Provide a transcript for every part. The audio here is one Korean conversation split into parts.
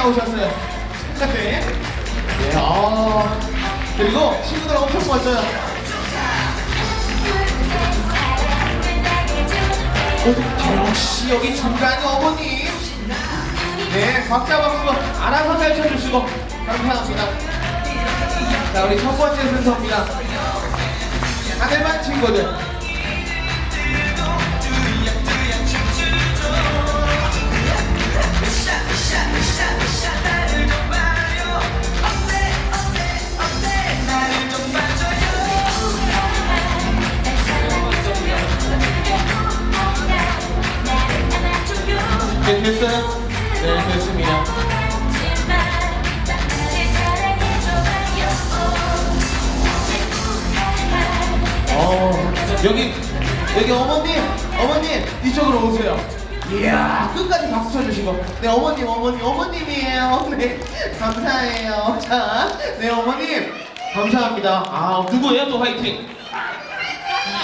나오셨어요. 네. 네, 아. 그리고 친구들 엄청 멋져요. 어, 역시 여기 중간이 어머님. 네, 박자 박수 알아서 잘 쳐주시고 감사합니다. 자, 우리 첫 번째 순서입니다. 하늘만 친구들. 네, 됐어요? 네, 됐습니다. 어, 여기, 여기 어머님, 어머님, 이쪽으로 오세요. 이야, 끝까지 박수 쳐주시고. 네, 어머님, 어머님, 어머님이에요. 네, 감사해요. 자, 네, 어머님, 감사합니다. 아, 누구예요? 또 화이팅.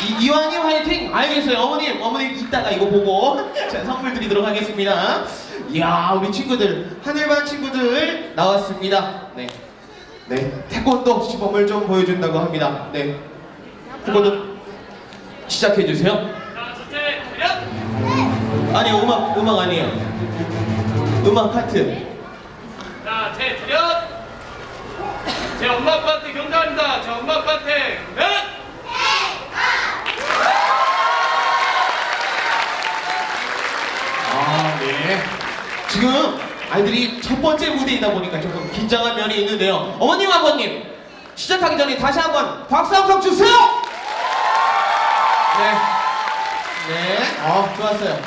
이, 이완이 화이팅! 알겠어요. 어머님, 어머님, 이따가 이거 보고 자, 선물 드리도록 하겠습니다. 이야, 우리 친구들, 하늘반 친구들 나왔습니다. 네. 네. 태권도 시범을 좀 보여준다고 합니다. 네. 태권도 시작해주세요. 아니요, 음악, 음악 아니에요. 음악 파트. 자, 제 차렷! 제 엄마 아빠한테 경사합니다. 제 엄마 아빠한테 네! 아, 네. 지금 아이들이 첫 번째 무대이다 보니까 조금 긴장한 면이 있는데요. 어머님, 아버님, 시작하기 전에 다시 한번 박수 한 번 주세요! 네. 네. 어, 좋았어요.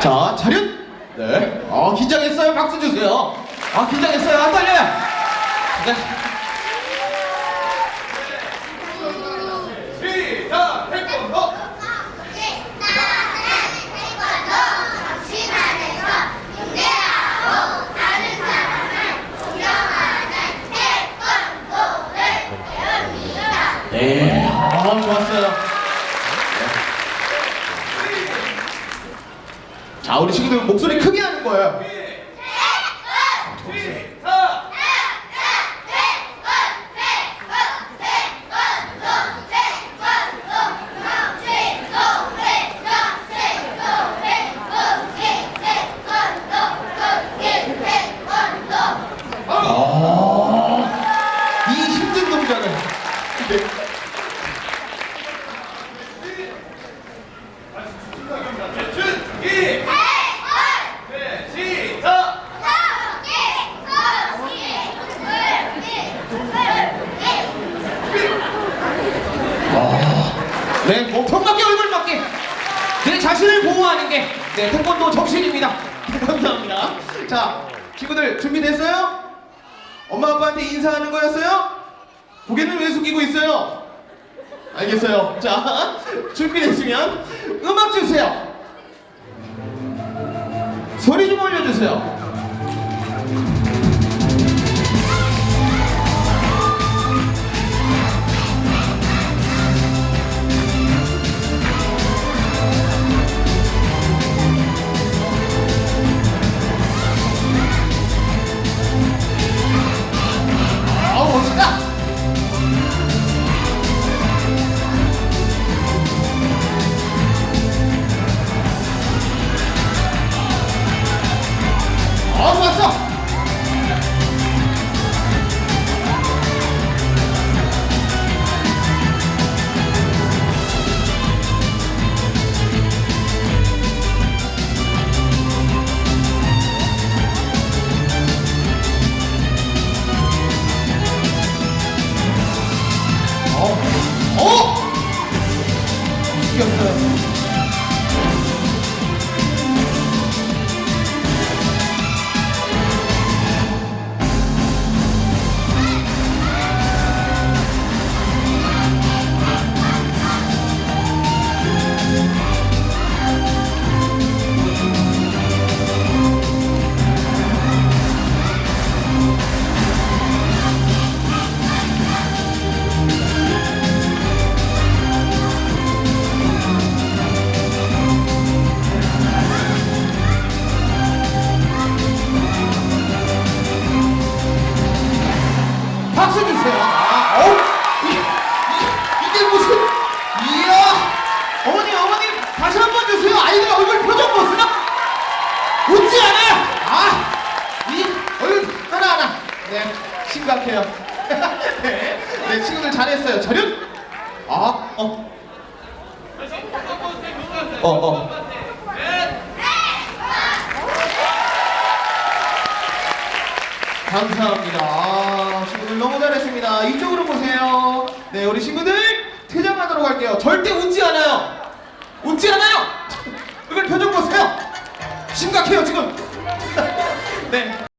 자, 차렷! 네. 어, 긴장했어요? 박수 주세요. 아, 긴장했어요? 안 떨려요? 네. 시작! 태권도! 네. 아, 좋았어요. 자, 우리 친구들 목소리 크게 하는 거예요. 아. 네. 준비! 네, 시작! 네, 몸통밖에 얼굴밖에. 내 게, 네, 태권도 정신입니다. 감사합니다. 자, 친구들 준비됐어요? 엄마 아빠한테 인사하는 거였어요? 고개는 왜 숙이고 있어요? 알겠어요. 자, 준비됐으면 음악 주세요. 소리 좀 올려주세요. 박수 주세요. 아, 어우, 이, 이, 이 게 무슨, 이야. 어머니, 어머니, 다시 한 번 주세요. 아이들 얼굴 표정 보세요. 웃지 않아요. 아, 이 얼굴 하나하나. 네, 심각해요. 네, 네, 친구들 잘했어요. 저렴. 아, 어. 어, 어. 감사합니다. 아, 친구들 너무 잘했습니다. 이쪽으로 보세요. 네, 우리 친구들 퇴장하도록 할게요. 절대 웃지 않아요. 웃지 않아요. 얼굴 표정 보세요. 심각해요 지금. 네.